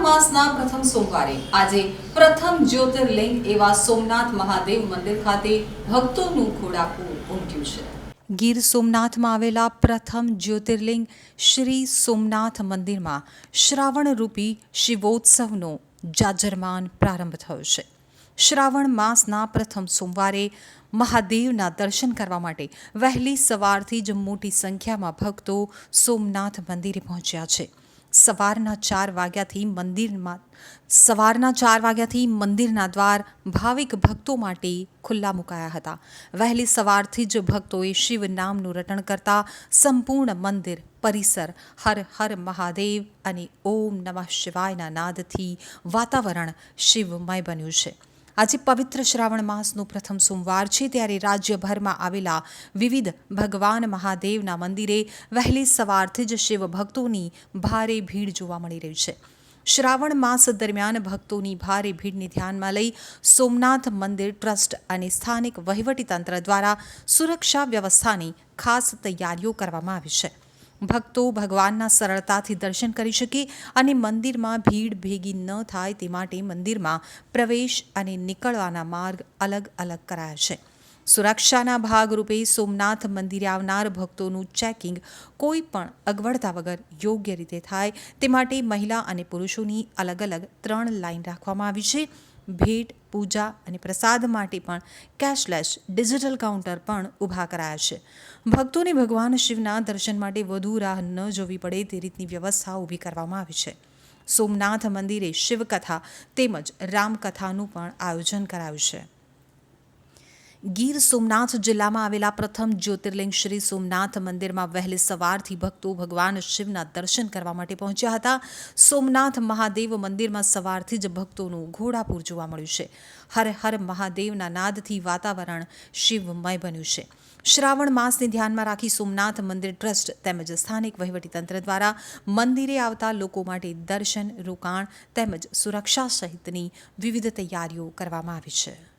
માસના પ્રથમ સોમવારે આજે પ્રથમ જ્યોતિર્લિંગ એવા સોમનાથ મહાદેવ મંદિર ખાતે ભક્તોનું ખોડાકું ઉમટ્યું છે. ગીર સોમનાથમાં આવેલા પ્રથમ જ્યોતિર્લિંગ શ્રી સોમનાથ મંદિરમાં શ્રાવણરૂપી શિવોત્સવનો જાજરમાન પ્રારંભ થયો છે. શ્રાવણ માસના પ્રથમ સોમવારે મહાદેવના દર્શન કરવા માટે વહેલી સવારથી જ મોટી સંખ્યામાં ભક્તો સોમનાથ મંદિરે પહોંચ્યા છે. સવારના ચાર વાગ્યાથી મંદિરમાં, સવારના ચાર વાગ્યાથી મંદિરના દ્વાર ભાવિક ભક્તો માટે ખુલ્લા મુકાયા હતા. વહેલી સવારથી જ ભક્તોએ શિવ નામનું રટણ કરતા સંપૂર્ણ મંદિર, પરિસર, હર હર મહાદેવ અને ઓમ નમઃ શિવાયના નાદથી વાતાવરણ શિવમય બન્યું છે. આજે પવિત્ર શ્રાવણ માસનો પ્રથમ સોમવાર છે ત્યારે રાજ્યભરમાં આવેલા વિવિધ ભગવાન મહાદેવના મંદિરે વહેલી સવારથી જ શિવ ભક્તોની ભારે ભીડ જોવા મળી રહી છે. શ્રાવણ માસ દરમિયાન ભક્તોની ભારે ભીડને ધ્યાનમાં લઈ સોમનાથ મંદિર ટ્રસ્ટ અને સ્થાનિક વહીવટીતંત્ર દ્વારા સુરક્ષા વ્યવસ્થાની ખાસ તૈયારીઓ કરવામાં આવી છે. ભક્તો ભગવાનના સરળતાથી દર્શન કરી શકે અને મંદિરમાં ભીડ ભેગી ન થાય તે માટે મંદિરમાં પ્રવેશ અને નીકળવાના માર્ગ અલગ અલગ કરાયા છે. સુરક્ષાના ભાગરૂપે સોમનાથ મંદિરે આવનાર ભક્તોનું ચેકિંગ કોઈ પણ અગવડતા વગર યોગ્ય રીતે થાય તે માટે મહિલા અને પુરુષોની અલગ અલગ ત્રણ લાઈન રાખવામાં આવી છે. ભેટ, પૂજા અને પ્રસાદ માટે પણ કેશલેસ ડિજિટલ કાઉન્ટર પણ ઊભા કરાયા છે. ભક્તોને ભગવાન શિવના દર્શન માટે વધુ રાહ ન જોવી પડે તે રીતની વ્યવસ્થા ઊભી કરવામાં આવી છે. સોમનાથ મંદિરે શિવકથા તેમજ રામકથાનું પણ આયોજન કરાયું છે. ગીર સોમનાથ જિલ્લામાં આવેલા પ્રથમ જ્યોતિર્લિંગ શ્રી સોમનાથ મંદિરમાં વહેલી સવારથી ભક્તો ભગવાન શિવના દર્શન કરવા માટે પહોંચ્યા હતા. સોમનાથ મહાદેવ મંદિરમાં સવારથી જ ભક્તોનું ઘોડાપુર જોવા મળ્યું છે. હર હર મહાદેવના નાદથી વાતાવરણ શિવમય બન્યું છે. શ્રાવણ માસને ધ્યાનમાં રાખી સોમનાથ મંદિર ટ્રસ્ટ તેમજ સ્થાનિક વહીવટીતંત્ર દ્વારા મંદિરે આવતા લોકો માટે દર્શન, રોકાણ તેમજ સુરક્ષા સહિતની વિવિધ તૈયારીઓ કરવામાં આવી છે.